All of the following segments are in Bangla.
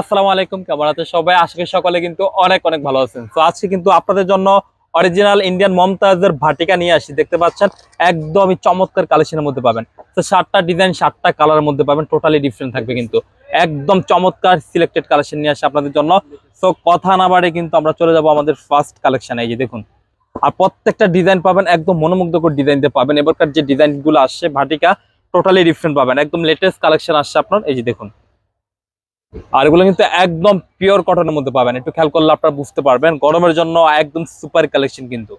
আসসালামু আলাইকুম, কেমন আছেন সবাই? আশা করি সকলে কিন্তু অনেক অনেক ভালো আছেন। তো আজকে কিন্তু আপনাদের জন্য অরিজিনাল ইন্ডিয়ান মমতাজের ভাটিকা নিয়ে আসি। দেখতে পাচ্ছেন, একদমই চমৎকার কালেকশনের মধ্যে পাবেন। তো সাতটা ডিজাইন সাতটা কালারের মধ্যে পাবেন টোটালি ডিফারেন্ট থাকবে কিন্তু। একদম চমৎকার সিলেক্টেড কালেকশন নিয়ে আসি আপনাদের জন্য। তো কথা না বাড়ে কিন্তু আমরা চলে যাব আমাদের ফার্স্ট কালেকশন এই যে, দেখুন। আর প্রত্যেকটা ডিজাইন পাবেন, একদম মনোমুগ্ধকর ডিজাইন দিয়ে পাবেন। এবারকার যে ডিজাইনগুলো আসছে, ভাটিকা টোটালি ডিফারেন্ট পাবেন। একদম লেটেস্ট কালেকশন আসছে আপনার, এই যে, দেখুন। আর এগুলো কিন্তু একদম পিওর কটনের মধ্যে পাবেন। একটু খেয়াল করলে আপনারা বুঝতে পারবেন। গরমের জন্য একদম সুপার কালেকশন কিন্তু।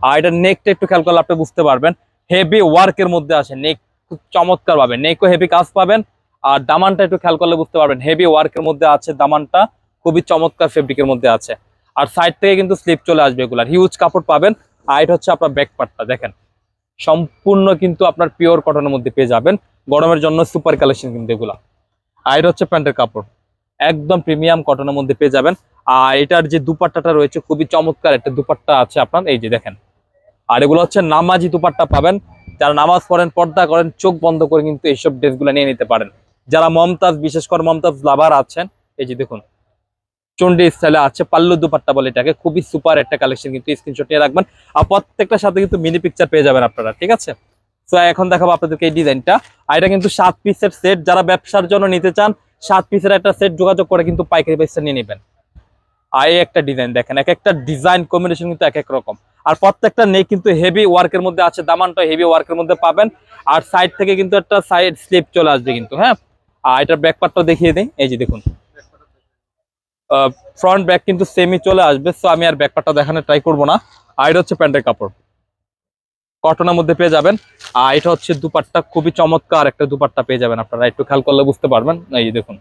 আর এটা নেকটা একটু খেয়াল করলে আপনি বুঝতে পারবেন। হেভি ওয়ার্কের মধ্যে আছে। নেক খুব চমৎকার পাবেন। নেকও হেভি কাজ পাবেন। আর দামানটা একটু খেয়াল করলে বুঝতে পারবেন। হেভি ওয়ার্কের মধ্যে আছে দামানটা। খুবই চমৎকার ফেব্রিকের মধ্যে আছে। আর সাইড থেকে কিন্তু স্লিপ চলে আসবে এগুলার। হিউজ কাপড় পাবেন। আর এটা হচ্ছে আপনার ব্যাক পার্টটা দেখেন। সম্পূর্ণ কিন্তু আপনার পিওর কটনের মধ্যে পেয়ে যাবেন। গরমের জন্য সুপার কালেকশন কিন্তু এগুলা। আর এটা হচ্ছে প্যান্টের কাপড়। একদম প্রিমিয়াম কটনের মধ্যে পেয়ে যাবেন। আর এটার যে দুপাট্টাটা রয়েছে, খুবই চমৎকার একটা দুপাট্টা আছে আপনার। এই যে দেখেন। আর এগুলো হচ্ছে নামাজি দুপাট্টা পাবেন। যারা নামাজ পড়েন, পর্দা করেন, চোখ বন্ধ করে কিন্তু এইসব ড্রেসগুলো নিয়ে নিতে পারেন। যারা মমতাজ, বিশেষ করে মমতাজ লাভার আছেন, এই যে দেখুন। চন্ডি স্টাইলে আছে, পাল্লু দুপাট্টা বলে এটাকে। খুবই সুপার একটা কালেকশন কিন্তু স্ক্রিনশট নিয়ে রাখবেন। আর প্রত্যেকটার সাথে কিন্তু মিনি পিকচার পেয়ে যাবেন আপনারা, ঠিক আছে? তো এখন দেখাবো আপনাদেরকে এই ডিজাইনটা। আর এটা কিন্তু সাত পিসের সেট যারা ব্যবসার জন্য নিতে চান, সাত পিসের একটা সেট যোগাযোগ করে কিন্তু পাইকারি পয়সা নিয়ে নেবেন। আর এই একটা ডিজাইন দেখেন, এক একটা ডিজাইন কম্বিনেশন কিন্তু এক এক রকম। আর প্রত্যেকটা নেই কিন্তু হেভি ওয়ার্কের মধ্যে আছে দামানটা হেভি ওয়ার্কের মধ্যে পাবেন। আর সাইড থেকে কিন্তু একটা সাইড স্লিপ চলে আসবে কিন্তু হ্যাঁ? আর এটার ব্যাক পার্টটা দেখিয়ে দিই। এই যে দেখুন। ফ্রন্ট ব্যাক কিন্তু সেমই চলে আসবে। সো আমি আর ব্যাক পার্টটা দেখানোর ট্রাই করব না। আর এটা হচ্ছে প্যান্টের কাপড়। কটনের মধ্যে পেয়ে যাবেন। আর এটা হচ্ছে দুপাট্টা, খুবই চমৎকার একটা দুপাট্টা পেয়ে যাবেন আপনারা। একটু খেয়াল করলে বুঝতে পারবেন। এই দেখুন।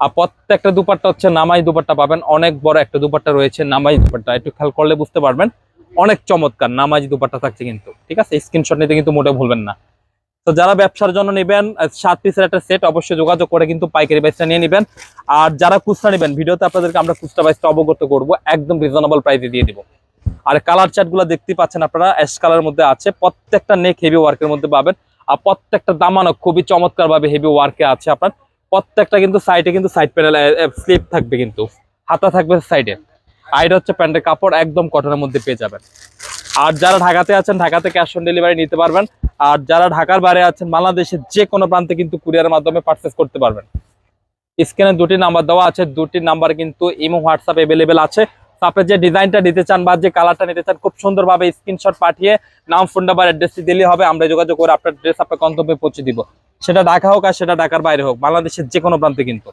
আর প্রত্যেকটা দুপাট্টা হচ্ছে নামাই দুপাট্টা পাবেন। অনেক বড় একটা দুপাট্টা রয়েছে, নামাই দুপাট্টা। একটু খেয়াল করলে বুঝতে পারবেন। অনেক চমৎকার নামাজ দুপাট্টা থাকছে কিন্তু, ঠিক আছে? স্ক্রিনশট নিতে কিন্তু মোটেও ভুলবেন না। তো যারা ব্যবসার জন্য নেবেন সাত পিসের একটা সেট অবশ্যই যোগাযোগ করে কিন্তু পাইকারি প্রাইসটা নিয়ে নেবেন। আর যারা খুচরা নেবেন, ভিডিওতে আপনাদেরকে আমরা খুচরা প্রাইসটা অবগত করব, একদম রিজনেবল প্রাইসে দিয়ে দিব। আর কালার চার্টগুলো দেখতে পাচ্ছেন আপনারা অ্যাশ কালার মধ্যে আছে। প্রত্যেকটা নেক হেভি ওয়ার্কের মধ্যে পাবেন। আর প্রত্যেকটা দামানো খুবই চমৎকার ভাবে হেভি ওয়ার্কে আছে আপনার। প্রত্যেকটা কিন্তু সাইডে কিন্তু সাইড প্যানেল স্লিপ থাকবে কিন্তু। হাতা থাকবে সাইডে আইড হচ্ছে প্যান্টের কাপড়, একদম কটনের মধ্যে পেয়ে যাবেন। আর যারা ঢাকাতে আছেন, ঢাকাতে ক্যাশ অন ডেলিভারি নিতে পারবেন। আর যারা ঢাকার বাইরে আছেন, বাংলাদেশের যে কোনো প্রান্তে কিন্তু কুরিয়ারের মাধ্যমে পারচেস করতে পারবেন। স্ক্রিনে দুটি নাম্বার দেওয়া আছে, দুটি নাম্বার কিন্তু ইমো, হোয়াটসঅ্যাপ এভেলেবেল আছে। আপনি যে ডিজাইনটা নিতে চান বা যে কালারটা নিতে চান, খুব সুন্দরভাবে স্ক্রিনশট পাঠিয়ে নাম ফোন নাম্বার অ্যাড্রেসটি দিলে হবে। আমরা যোগাযোগ করে আপনার ড্রেস আপনার গন্তব্যে পৌঁছে দিব। সেটা ঢাকা হোক আর সেটা ঢাকার বাইরে হোক, বাংলাদেশের যে কোনো প্রান্তে কিন্তু।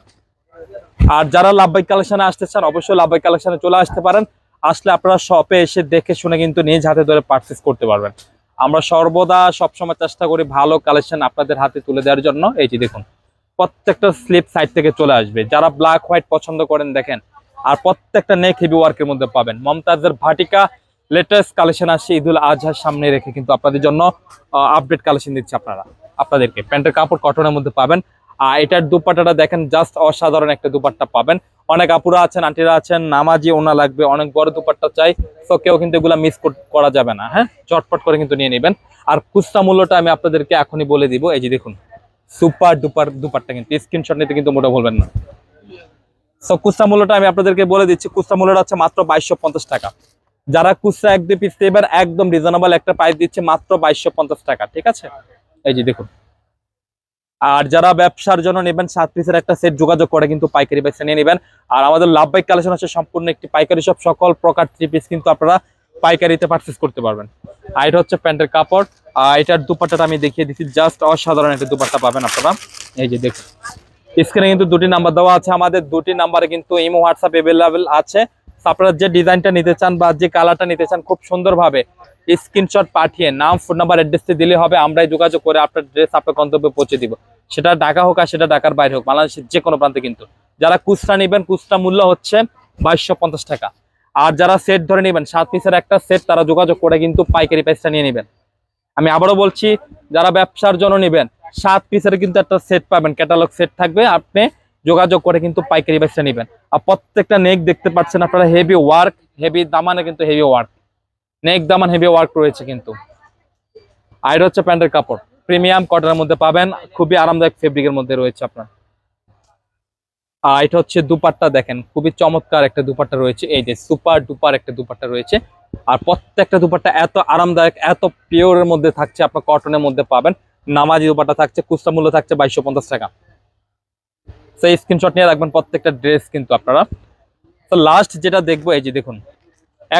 আর যারা লাভবাই কালেকশনে আসতে চান, অবশ্যই লাভবাই কালেকশনে চলে আসতে পারেন। আসলে আপনারা শপে এসে দেখে শুনে কিন্তু নিজ হাতে ধরে পারচেস করতে পারবেন। আমরা সর্বদা সবসময় চেষ্টা করি ভালো কালেকশন আপনাদের হাতে তুলে দেওয়ার জন্য। এই যে দেখুন, প্রত্যেকটা স্লিপ সাইড থেকে চলে আসবে। যারা ব্ল্যাক হোয়াইট পছন্দ করেন, দেখেন আর প্রত্যেকটা নেক হেভি ওয়ার্কের মধ্যে পাবেন। মমতাজের ভাটিকা লেটেস্ট কালেকশন আসছে ঈদুল আজহার সামনে রেখে কিন্তু আপনাদের জন্য আপডেট কালেকশন দিচ্ছে আপনারা, আপনাদেরকে। প্যান্টের কাপড় কটনের মধ্যে পাবেন। আর এটার দুপাট্টাটা দেখেন জাস্ট অসাধারণ একটা দুপাট্টা পাবেন। অনেক আপুরা আছেন, আন্টিরা আছেন, নামাজি, ওনা লাগবে, অনেক বড় দুপাট্টা চাই। তো কেউ কিন্তু এগুলা মিস করা যাবে না হ্যাঁ? চটপট করে কিন্তু নিয়ে নেবেন। আর খুচরা মূল্যটা আমি আপনাদেরকে এখনই বলে দিব, এই যে দেখুন সুপার ডুপার দুপাট্টা কিন্তু স্ক্রিনশট নিতে কিন্তু মোটা বলবেন না। সো খুচরা মূল্যটা আমি আপনাদেরকে বলে দিচ্ছি, খুচরা মূল্যটা হচ্ছে মাত্র বাইশশো পঞ্চাশ টাকা। যারা খুচরা এক দুই পিস এবার একদম রিজনেবল একটা প্রাইস দিচ্ছে, মাত্র বাইশশো পঞ্চাশ টাকা, ঠিক আছে? এই যে দেখুন। আর যারা ব্যবসার জন্য নেবেন, সাত পিসের একটা সেট যোগাযোগ করে কিন্তু পাইকারি পয়সা নিয়ে নেবেন। আর আমাদের লাভ বাইক কালেকশন হচ্ছে সম্পূর্ণ একটি পাইকারি সব সকল প্রকার থ্রি পিস কিন্তু আপনারা পাইকারিতে পারচেস করতে পারবেন। আর এটা হচ্ছে প্যান্টের কাপড়। আর এটার দুপাট্টাটা আমি দেখিয়ে দিচ্ছি জাস্ট অসাধারণ একটা দুপাট্টা পাবেন আপনারা। এই যে দেখুন। স্ক্রিনে কিন্তু দুটি নাম্বার দেওয়া আছে। আমাদের দুটি নাম্বারে কিন্তু ইমো হোয়াটসঅ্যাপ এভেলেবেল আছে। আপনারা যে ডিজাইনটা নিতে চান বা যে কালারটা নিতে চান, খুব সুন্দরভাবে স্ক্রিনশট পাঠিয়ে নাম ফোন নাম্বার অ্যাড্রেসটি দিলে হবে। আমরাই যোগাযোগ করে আপনার ড্রেস আপনার গন্তব্যে পৌঁছে দিব। সেটা ঢাকা হোক আর সেটা ঢাকার বাইরে হোক, বাংলাদেশের যে কোনো প্রান্তে কিন্তু। যারা খুচরা নেবেন, খুচরা মূল্য হচ্ছে বাইশশো পঞ্চাশ টাকা। আর যারা সেট ধরে নেবেন, সাত পিসের একটা সেট তারা যোগাযোগ করে কিন্তু পাইকারি প্রাইসটা নিয়ে নেবেন। আমি আবারও বলছি, যারা ব্যবসার জন্য নেবেন সাত পিসের কিন্তু একটা সেট পাবেন ক্যাটালগ সেট থাকবে। আপনি যোগাযোগ করে কিন্তু পাইকারি প্রাইসটা নেবেন। আর প্রত্যেকটা নেক দেখতে পাচ্ছেন আপনারা হেভি ওয়ার্ক হেভি দামানে কিন্তু হেভি ওয়ার্ক নেক দামান হেভি ওয়ার্ক রয়েছে কিন্তু। আর হচ্ছে প্যান্টের কাপড়। প্রিমিয়াম কটনের মধ্যে পাবেন খুবই আরামদায়ক ফেব্রিকের মধ্যে রয়েছে আপনার। আহ, এটা হচ্ছে দুপাট্টা দেখেন খুবই চমৎকার একটা দুপাট্টা রয়েছে। এই যে সুপার ডুপার একটা দুপাট্টা রয়েছে। আর প্রত্যেকটা দুপাট্টা এত আরামদায়ক এত পিওরের মধ্যে থাকছে আপনার কটনের মধ্যে পাবেন। নামাজি দুপাট্টা থাকছে, খুচরা মূল্য থাকছে বাইশশো পঞ্চাশ টাকা। সেই স্ক্রিনশট নিয়ে রাখবেন, প্রত্যেকটা ড্রেস কিন্তু আপনারা। তো লাস্ট যেটা দেখব, এই যে দেখুন,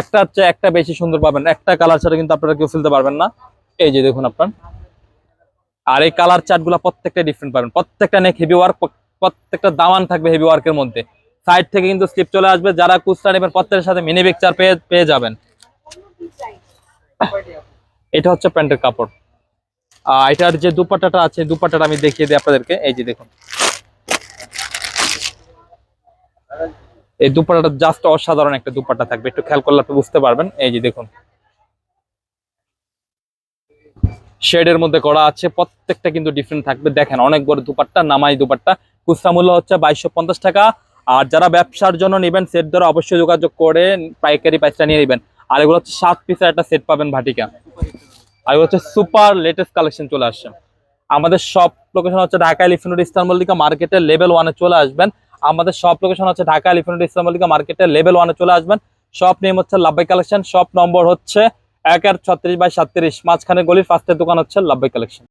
একটা হচ্ছে একটা বেশি সুন্দর পাবেন, একটা কালার ছাড়া কিন্তু আপনারা কেউ ফেলতে পারবেন না। এই যে দেখুন আপনার, আর এই কালার চার্টগুলো প্রত্যেকটা ডিফারেন্ট পাবেন, প্রত্যেকটা নেক হেভি ওয়ার্ক প্রত্যেকটা দামান থাকবে হেভি ওয়ার্কের মধ্যে। সাইড থেকে কিন্তু স্লিপ চলে আসবে, যারা কুচটা নেবেন, প্রত্যেকের সাথে মিনি পিকচার পেয়ে পেয়ে যাবেন। এটা হচ্ছে প্যান্টের কাপড়। এটার যে দুপাট্টাটা আছে, দুপাট্টাটা আমি দেখিয়ে দিই আপনাদেরকে। এই যে দেখুন। এই দুপাট্টাটা জাস্ট অসাধারণ একটা দুপাট্টা থাকবে। একটু খেয়াল করলে আপনি বুঝতে পারবেন। এই যে দেখুন। শেডের মধ্যে করা আছে, প্রত্যেকটা কিন্তু ডিফারেন্ট থাকবে। দেখেন, অনেক বড় দুপাট্টা, নামাই দুপাট্টা। খুচরা মূল্য হচ্ছে বাইশশো পঞ্চাশ টাকা। আর যারা ব্যবসার জন্য নেবেন সেট ধরে অবশ্যই যোগাযোগ করে পাইকারি প্রাইসটা নিয়ে নেবেন। আর এগুলো হচ্ছে সাত পিসের একটা সেট পাবেন ভাটিকা। আর হচ্ছে সুপার লেটেস্ট কালেকশন চলে আসছে। আমাদের সব লোকেশন হচ্ছে ঢাকা এলিফেন্ট ইসলাম মল্লিকা মার্কেটের লেভেল ওয়ানে চলে আসবেন। আমাদের সব লোকেশন হচ্ছে ঢাকা এলিফেন্ট ইস্তান মল্লিকা মার্কেটের লেভেল ওয়ানে চলে আসবেন। সব নেম হচ্ছে লাভবাই কালেকশন সব নম্বর হচ্ছে এক আর ছত্রিশ বাই সাতত্রিশ। মাঝখানে গলির ফার্স্টের দোকান হচ্ছে লাভবাই কালেকশন